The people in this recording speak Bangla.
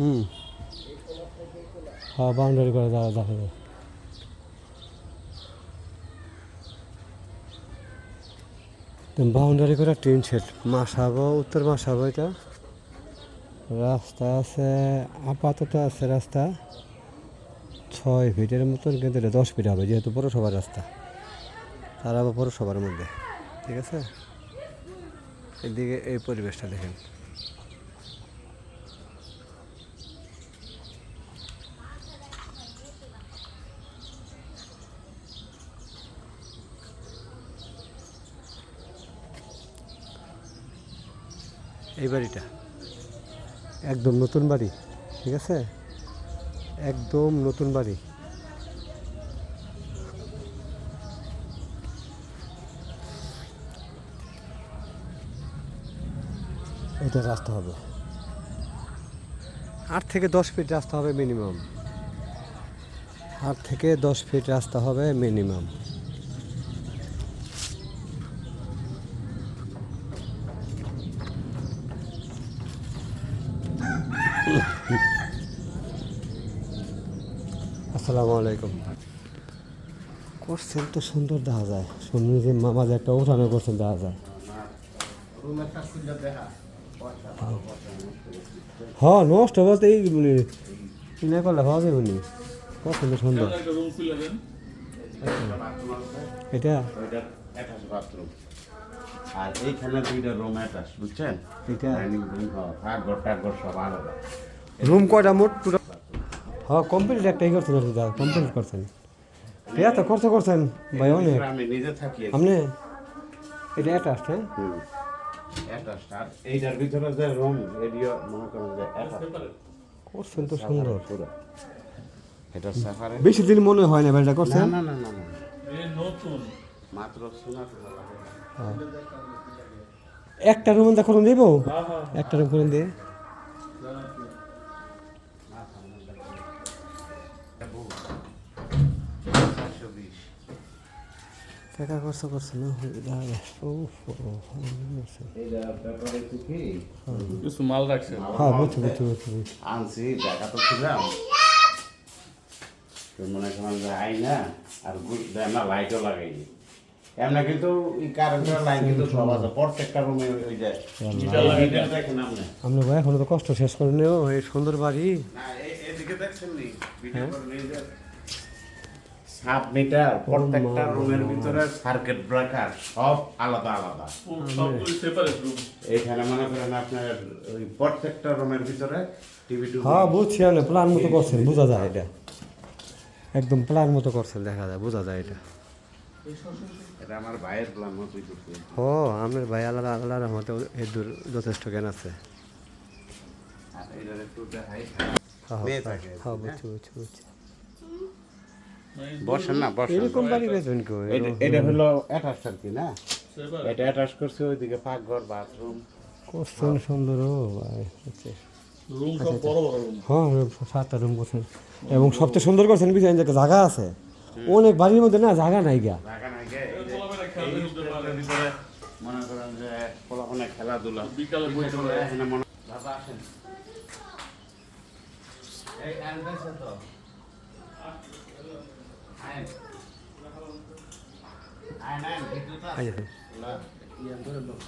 হুম। হ্যাঁ বাউন্ডারি করে যাওয়া দেখা যায় বাউন্ডারি করে টিন সেট মাসাবো উত্তর মাসাবো এটা। রাস্তা আছে, আপাতত আছে রাস্তা। ছয় ফিটের মতন, কিন্তু এটা দশ ফিট হবে, যেহেতু পৌরসভার রাস্তা। তার আবার পৌরসভার মধ্যে, ঠিক আছে? এদিকে এই পরিবেশটা দেখেন। এই বাড়িটা? একদম নতুন বাড়ি, ঠিক আছে? একদম নতুন বাড়ি। এটা রাস্তা হবে। আট থেকে দশ ফিট রাস্তা হবে মিনিমাম। আট থেকে দশ ফিট রাস্তা হবে মিনিমাম। আসসালামু আলাইকুম। করছেন তো সুন্দর দেখা যায়। শুনি যে মামা যে একটা উঠানো করছেন দেখা যায়। হ্যাঁ নষ্ট বলতে এই কিনে করলে হওয়া যাবে নি পছন্দ সুন্দর। দেন এটা? আর এইখানে দুইটা রুম অ্যাটাচ বুঝছেন? এটা? ডাইনিং রুম কাঠঘর টাকঘর সব আলাদা। রুম কয়টা মোট পুরো হ্যাঁ কমপ্লিট একটাই করছেন আর কি দাদা কমপ্লিট করছেন। আছে খরচ করছেন? ভাই অনেক। আমি নিজে থাকি আপনি? এটা অ্যাটাচ হ্যাঁ? এইটার ভিতরে যে রুম এরিয়া মনে করেন যে করছেন তো সুন্দর। পুরো। এটা সাফারে বেশি দিন মনে হয় না বাড়িটা করছেন? না না না না না। নতুন। মাত্র শোনা একটা রুম দেখো দিব? হ্যাঁ হ্যাঁ। একটা রুম করে দিয়ে চারশো বিশ টাকা খরচ করছে না ও এইটা ব্যাপারে কি কিছু মাল রাখছেন হ্যাঁ বুঝছি বুঝছি বুঝছি আনছি দেখা তো ছিলাম। তো মনে করেন যে আইনা আর গুড দেয় না লাইটও লাগাইনি। এমনি কিন্তু এই কারেন্টের লাইন কিন্তু সব আছে প্রত্যেকটা রুমে ওই যে আপনি? আমরা ভাই এখনও তো কষ্ট শেষ করে নেও এই সুন্দর বাড়ি। না এদিকে দেখছেন নি? ভিডিও করে নিয়ে। সাব মিটার প্রত্যেকটা রুমের ভিতরে সার্কিট ব্রেকার সব আলাদা আলাদা। সবগুলি সেপারেট রুম এইখানে মনে করেন আপনার ওই প্রত্যেকটা রুমের ভিতরে টিভি টু হ্যাঁ বুঝছি আপনি প্ল্যান মতো করছেন বোঝা যায় এটা। একদম প্ল্যান মতো করছেন দেখা যায় বোঝা যায় এটা। এটা আমার ভাইয়ের প্ল্যান। ও আমার ভাই আল্লাহ আল্লাহ রহমতে এর দূর যথেষ্ট জ্ঞান আছে। আর এটার একটু দেখাই। হ্যাঁ হ্যাঁ, হ্যাঁ। বুঝছি বুঝছি বুঝছি। বসেন না বসেন। এরকম বাড়ি বেচবেন কেউ এটা- এটা হলো অ্যাটাচ আর কি না? এটা অ্যাটাচ করছে ওইদিকে পাকঘর বাথরুম করছেন সুন্দর বড় রুম। হ্যাঁ সাতটা রুম করছেন এবং সবচেয়ে সুন্দর করছেন বুঝলেন যে জায়গা আছে। অনেক বাড়ির মধ্যে না জায়গা নাই গা। মনে করেন যে পোলাপনে খেলাধুলা। বিকালে মনে আসেন। এই তো। আইন না। ইয়ান করে লোক